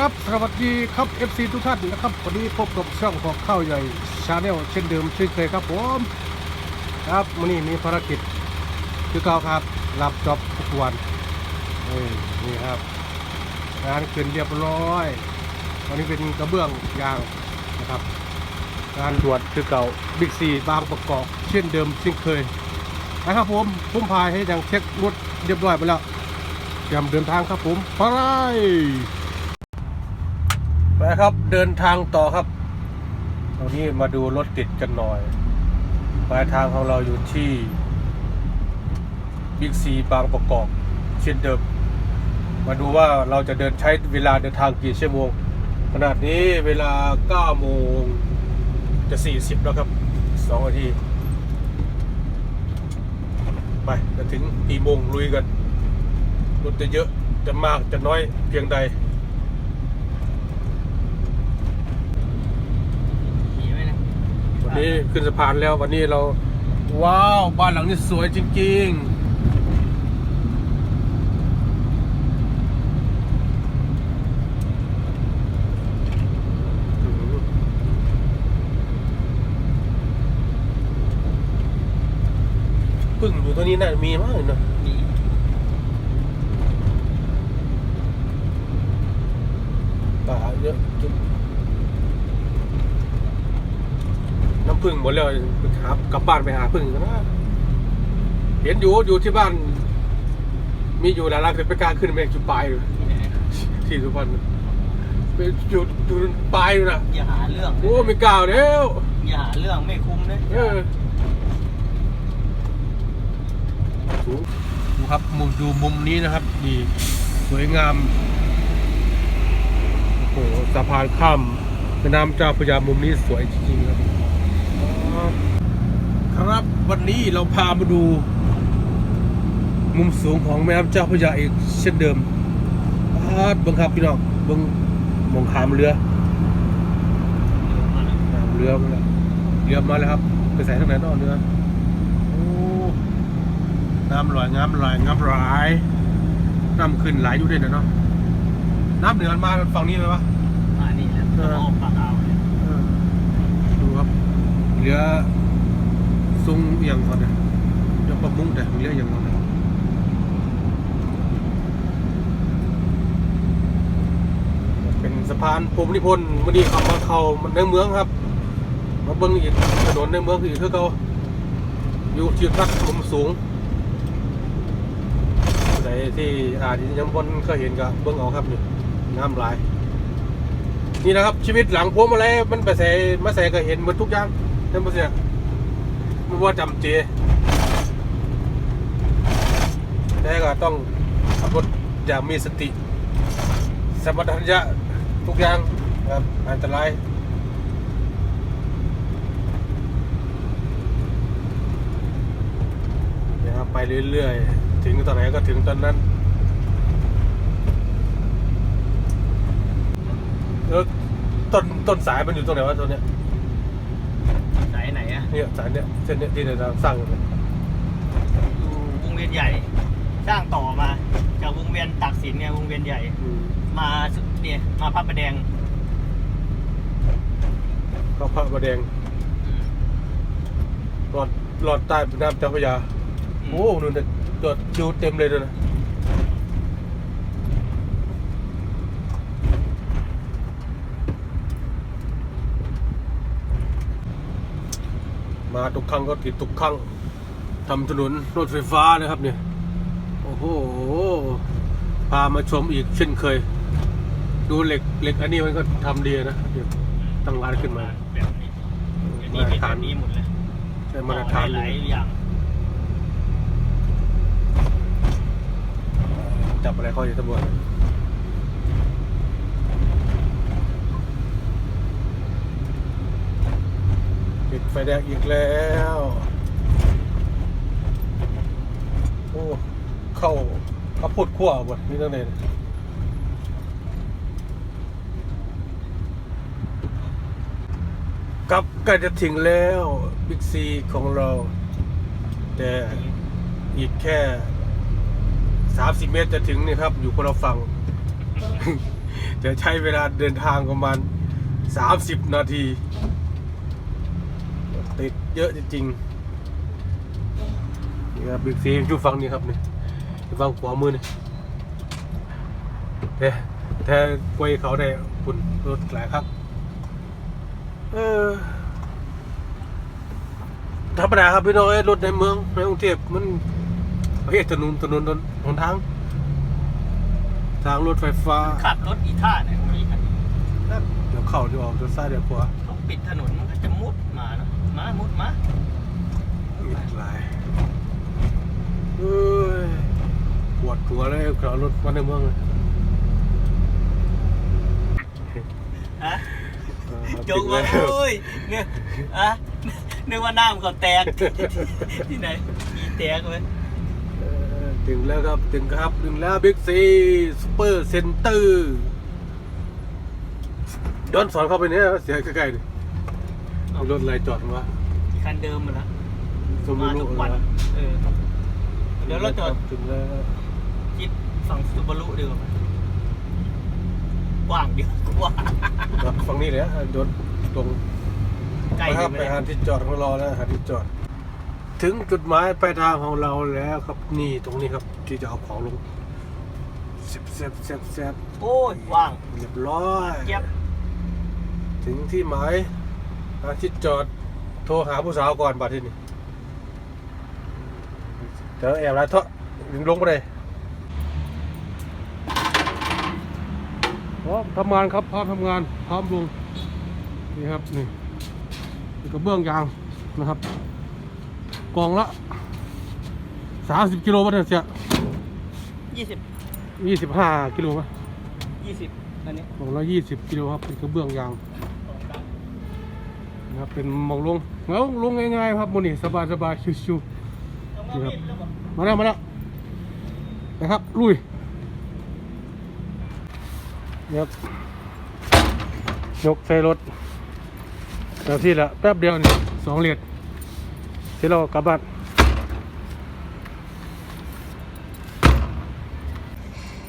ครับ สวัสดีครับ FC ทุกท่านนะครับ วันนี้พบกับช่องของข้าวใหญ่ชาแนลเช่นเดิมเช่นเคยครับผม ครับวันนี้มีภารกิจคือเก่าครับรับจอบทุกวันนี่นี่ครับ งานขึ้นเรียบร้อย วันนี้เป็นกระเบื้องยางนะครับ งานตรวจคือเก่าบิ๊กซีบางประกอบเช่นเดิมเช่นเคยนะครับผมพุ่มพายให้ยังเช็ครถเรียบร้อยไปแล้วเตรียมเดินทางครับผมไป ไปครับเดินทางต่อครับตอนนี้มาดูรถติดกันหน่อยปลายทางของเราอยู่ที่บิ๊กซีบางประกอบเช่นเดิมมาดูว่าเราจะเดินใช้เวลาเดินทางกี่ชั่วโมง ขนาดนี้เวลา9โมงจะ 40 แล้วครับ 2 นาที ไปจะถึงกี่โมงลุยกันรถจะเยอะจะมากจะน้อยเพียงใด ขี่ไว้นะ วั นนี้ขึ้นสะพานแล้ววันนี้เรา ว้าว บ้านหลังนี้สวยจริงๆพึ่งอยู่ตัวนี้น่าจะมีมากเลยเนอะมีป่าเยอะจุด น้ำพึ่งหมดแล้วไปหากลับบ้านไปหาพึ่งกันนะเห็นอยู่อยู่ที่บ้าน มีอยู่หลายร้านแต่ไปกล้าขึ้นไปจุดปลายอยู่ที่ไหนที่สุพรรณไปจุดจุดปลายอยู่นะอย่าหาเรื่องโอ้ไม่กล้าแล้วอย่าหาเรื่องไม่คุ้มนะเออดูครับมุมดูมุมนี้นะครับนี่สวยงามโอ้โหสะพานข้ามแม่น้ำเจ้าพระยามุมนี้สวยจริงๆครับ ครับวันนี้เราพามาดู มุมสูงของแม่น้ำเจ้าพระยาอีกเช่นเดิมอาดเบังครับพี่น้องเบังมองขามเรือขามเรือมาแล้วเรือมาแล้วครับไปใส่ทางไหนนอกเรือโอ้น้ำลอยงามลอยงามหลายน้ำขึ้นหลายอยู่ด้วยนะเนาะน้ำเหนือมันมาฝั่งนี้ไหมวะมานี่แหละเออออกปากอ่าวเนี่ยดูครับ เรือซุ้งเอียงก่อนนะเรือประมุงแต่เรือเอียงก่อนนะเป็นสะพานภูมิพลมื่อนี้ขับมาเข้าในเมืองครับมาเบิ้งอีกถนนในเมืองอีกคือเขาอยู่ที่ทัดมุมสูงไหนที่อาจจะยังบนเคยเห็นกับเบิ้งเอาครับนี่น้ำไหลาย นี่นะครับชีวิตหลังพวงมาลัยมันไปใส่มาใส่ก็เห็นหมดทุกอย่าง นั่นมันเนี่ยไม่ว่าจำเจแต่ก็ต้องขับรถอย่างมีสติ สมรรถนะทุกอย่างครับอันตรายนี่ยครับไปเรื่อยๆ ถึงตอนไหนก็ถึงตอนนั้นแล้วต้นต้นสายมันอยู่ตรงไหนวะตัวเนี้ยายไหนอะเนี่ยสายเนี้ยเส้นเนี้ยที่เราสร้างอยู่เนี่ยอยู่วงเวียนใหญ่ สร้างต่อมา จากวงเวียนตากสินเนี่ยวงเวียนใหญ่ อืมมาสุดเนี่ยมาพระประแดงเข้าพระประแดงหลอดหลอดใต้น้ำเจ้าพระยา โอ้นู่นเนี่ยจอดคิวเต็มเลยด้วยนะ มาทุกครั้งก็ติดทุกครั้งทำถนนรถไฟฟ้านะครับเนี่ยโอ้โหพามาชมอีกเช่นเคย ดูเหล็กเหล็กอันนี้มันก็ทำดีนะเดี๋ยวตั้งร้านขึ้นมาแบบนี้อันนี้เป็นแบบนี้หมดเลยใช่มาตรฐานหเลลายยอย่างจับอะไรข้ออยู่ตำรวจ ติดไฟแดงอีกแล้ว โอ้ เข้าข้าวโพดคั่วหมดนี่ตั้งแต่กลับใกล้จะถึงแล้วบิ๊กซีของเรา แต่อีกแค่สามสิบเมตรจะถึงนี่ครับ อยู่คนละฝั่งจะใช้เวลาเดินทางประมาณ30นาที เยอะจริงๆนี่ครับบิ๊กซีอยู่ฝั่งนี้ครับนี่อยู่ฝั่งขวามือนี่แต่แต่กวยเขาได้คุณรถหลายครับเออธรรมดาครับพี่น้องเอ้ยรถในเมืองในกรุงเทพมันประเภทถนนถนนถนนหนทาง ทางรถไฟฟ้าขับรถอีท่าเนี่ยมีคันนี้เดี๋ยวเข้าเดี๋ยวออกเดี๋ยวซ้ายเดี๋ยวขวาเขาปิดถนนมันก็จะมุดมาเนอะ มามุดมาอีกหลายเอ้ยปวดหัวเลยขับรถมาในเมืองเลยฮะเออจงมาถึงแล้วโอ้ยเนี่ยอะนึกว่าน้ำเขาแตก ที่ไหน มีแตกไหมเออถึงแล้วครับ ถึงครับ ถึงแล้วบิ๊กซีซูเปอร์เซ็นเตอร์ย้อนสอนเข้าไปเนี่ยเสียใกล้ๆดิมี รถอะไรจอดวะคันเดิมมาแล้วสมมารู้ทุกวันเออเดี๋ยวเราจอดถึงแล้วจิตฝั่งซูบารุดีกว่าไหมกว้างเดียวกว้างครับฝั่งนี้เลยฮะโดนตรงใกล้ไปครับไหมไปหาที่จอดของเราแล้วหาที่จอด ถึงจุดหมายปลายทางของเราแล้วครับนี่ตรงนี้ครับที่จะเอาของลงเซบเซบเซบเซบโอ้ยว่างเรียบร้อยเจ็บถึงที่หมาย หาที่จอดโทรหาผู้สาวก่อนบัดที่นี่เดี๋ยวแอบแล้วเถอะดึงลงไปเลยพร้อมทำงานครับพร้อมทำงานพร้อมลงนี่ครับนี่นี่กระเบื้องยางนะครับกล่องละสามสิบกิโลวัตต์เสียยี่สิบยี่สิบห้ากิโลไหมยี่สิบอันนี้กล่องละยี่สิบกิโลครับเป็นกระเบื้องยาง นะครับเป็นหมองลงแล้วลงง่ายๆครับโมนี่สบายสบายๆชิวๆนี่ครับมาแล้วมาแล้วนะครับลุยนี่ครับยกใส่รถแบบที่ละแป๊บเดียวนี่สองเหรียญที่เรากลับบ้าน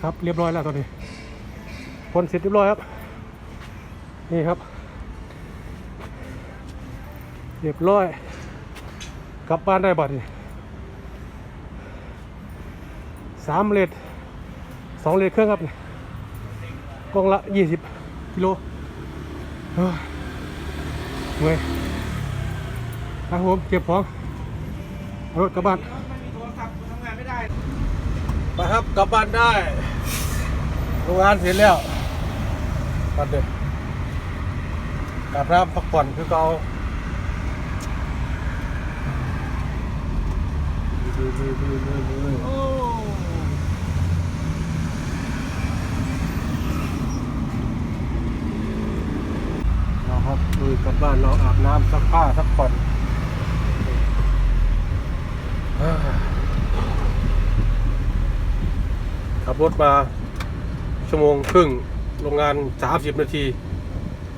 ครับเรียบร้อยแล้วตอนนี้คนเสร็จเรียบร้อยครับ นี่ครับ รียบร้อย กลับบ้านได้บัดนี่สามเลทสองเลทเครื่องครับนี่กล่องละยี่สิบกิโลเฮ้ยเมื่อยครับผมเก็บของรถกลับบ้านไม่มีโทรศัพท์ทำงานไม่ได้ไปครับกลับบ้านได้โรงงานเสร็จแล้วปัดเด็กกลับน้ำพักผ่อนคือเก่า ดูดูดูดูดูโอ้เราครับกลับบ้านเราอาบน้ำซักผ้าซักผ่อนขับรถมา ชั่วโมงครึ่งโรงงาน30นาที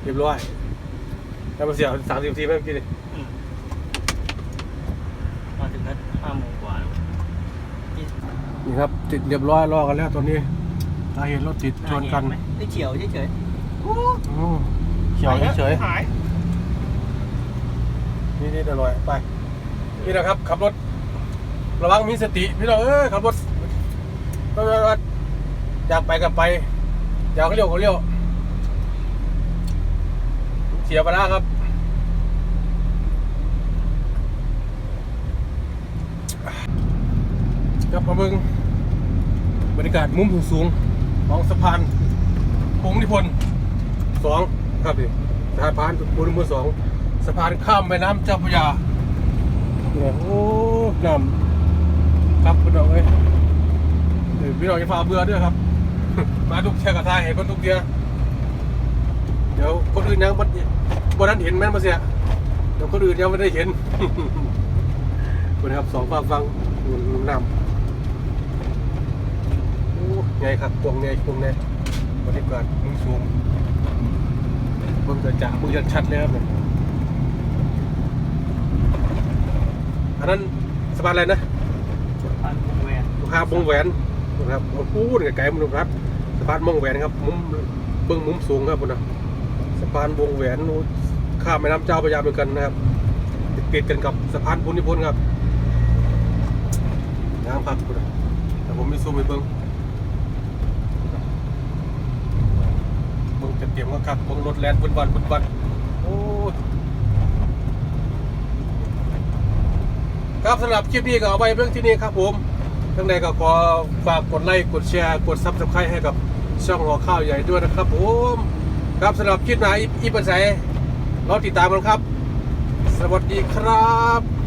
เรียบร้อยแล้วมาเสียสามสิบนาทีไหมเมื่อกี้นี่ ถึงนั้นห้าโมงกว่าแล้วยี่สิบนี่ครับติดเรียบร้อยรอกันแล้วตอนนี้สาเหตุรถติดชนกันไหมได้เฉียวเฉยๆโอ้อืมเขียวเฉยหายๆนี่นี่อร่อยไป นี่นะครับขับรถ ระวังมีสติพี่น้องเอ้ยขับรถรถรถรถอยากไปกับไปอยากเขาเลี้ยวเขาเลี้ยวเสียไปแล้วครับ กลับมาเบิงบรรยากาศมุมสูงๆของสะพานพงนิพนธ์สองครับนี่สะพานปูนมือสองสะพานข้ามแม่น้ำเจ้าพระยาเนี่ยโอ้น้ำครับพี่น้องเอ้ยพี่น้องอย่าฝ่าเบื่อด้วยครับ มาทุกเชือกกระทายเห็นคนทุกเดียเดี๋ยวคนอื่นยังวันวันนั้นเห็นแม่นมาเสียเดี๋ยวคนอื่นยังไม่ได้เห็นคุณครับสองฝั่งฟังน้ำ โอ้ไงครับกวงไงกวงไงบรรยากาศมุมสูงเบิ่งจะจ่ามือชัดๆเลยครับเนี่ยอันนั้นสะพานอะไรนะพันวงแหวนลูกค้าวงแหวนนะครับโอ้โหเนี่ยไกลมันครับสะพานวงแหวนครับมุมเบื้องมุมสูงครับพุ่นนะสะพานวงแหวนโอ้ข้ามแม่น้ำเจ้าพระยาเหมือนกันนะครับติดๆกันกับสะพานพุทธนิพนธ์ครับน้ำครับพุ่นนะแต่ผมมีซูมไปเบิ้งเบิ้ง เต็มๆก็ครับเบิ้งรถแลนด์บนวันบนวันโอ้ครับสำหรับคลิปนี้ก็เอาไว้เรื่องที่นี้ครับผมทั้งในก็ขอฝากกดไลค์กดแชร์กดซับสไครต์ให้กับช่องหัวข้าวใหญ่ด้วยนะครับผมครับสำหรับคลิปไหนอีปันใสรอติดตามกันครับ สวัสดีครับ